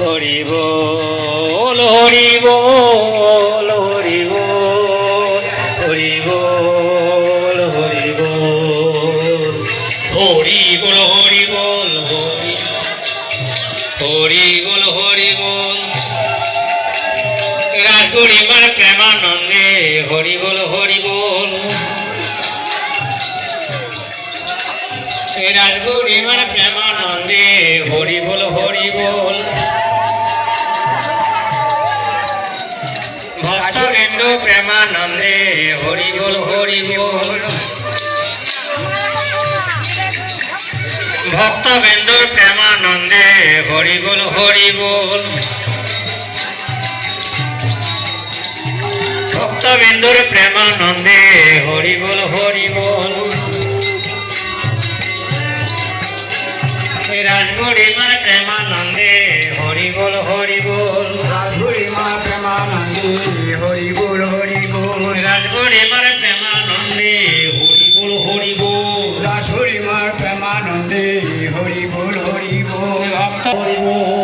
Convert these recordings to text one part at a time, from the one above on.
হরি বল হরি বল হরি বল হরি বল হরি বল হরি বল হরি বল হরি হরি বল হরি প্রেমানন্দে হরি বল হরি রাজগুরি মানে প্রেমানন্দে হরি বল হরি বল। ভক্তবৃন্দ প্রেমানন্দে হরি বল হরি বল। ভক্তবৃন্দ প্রেমানন্দে হরি বল হরি বল। ভক্তবৃন্দর প্রেমানন্দে হরি বল হরি বল। মা প্রেমানন্দে হরি বল হরি বল রাজগুরি মা প্রেমানন্দে হরি বল হরি বল রাজগুরি মা প্রেমানন্দে হরি বল হরি বল রাজগুরি মা প্রেমানন্দে হরি বল হরি বল হরি বল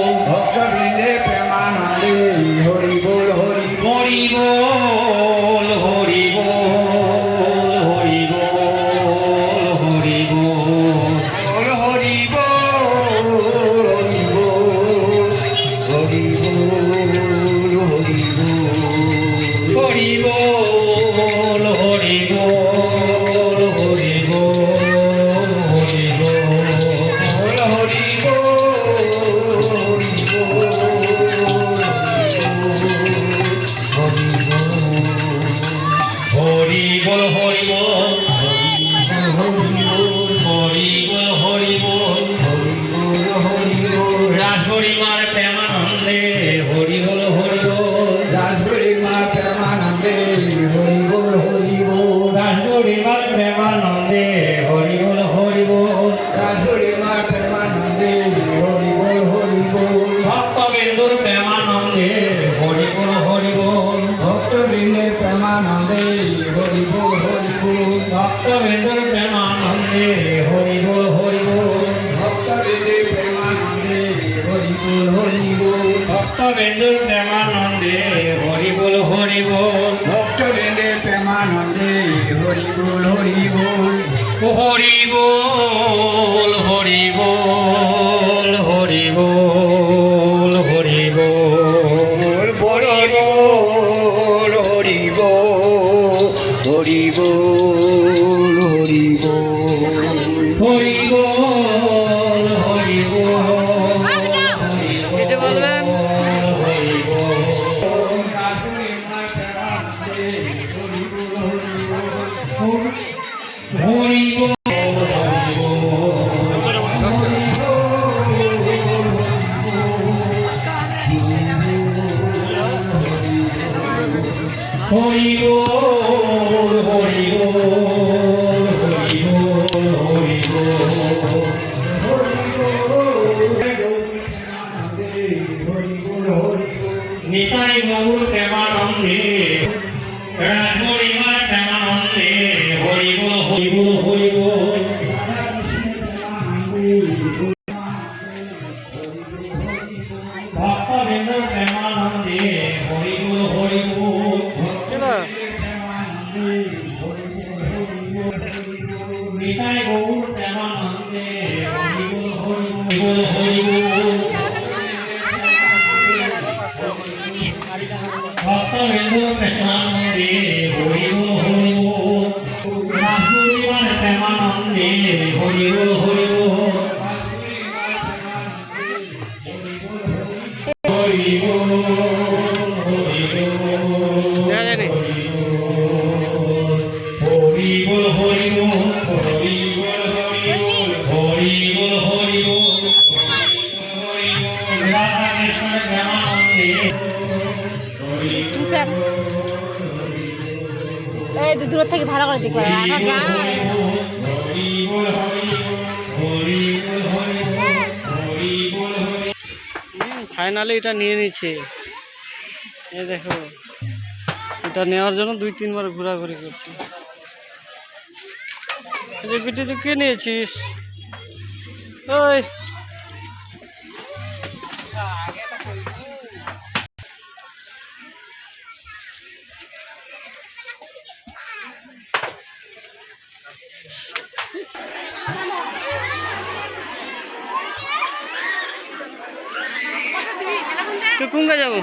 ভক্তবিন্দুর প্রেমানন্দে হরিবল হরিবল ভক্তবৃন্দের প্রেমানন্দে হরি বল হরি বল ভক্তবিন্দুর প্রেমানন্দে হরিবল হরিবল ভক্তবৃন্দের প্রেমানন্দে হরি বল হরি বল হরি বল হরি বল হরি বল হরি Oh, you নন্দে হরি ও হরি ও। বাসুদেবার প্রেমানন্দে হরি দূর থেকে ভালো করে দেখবে ফাইনালি এটা নিয়ে নিচ্ছে। এই দেখো, এটা নেওয়ার জন্য দুই, তিনবার ঘোরাঘুরি করছে। তুই কে নিয়েছিস? ওই তুই কোন যাব?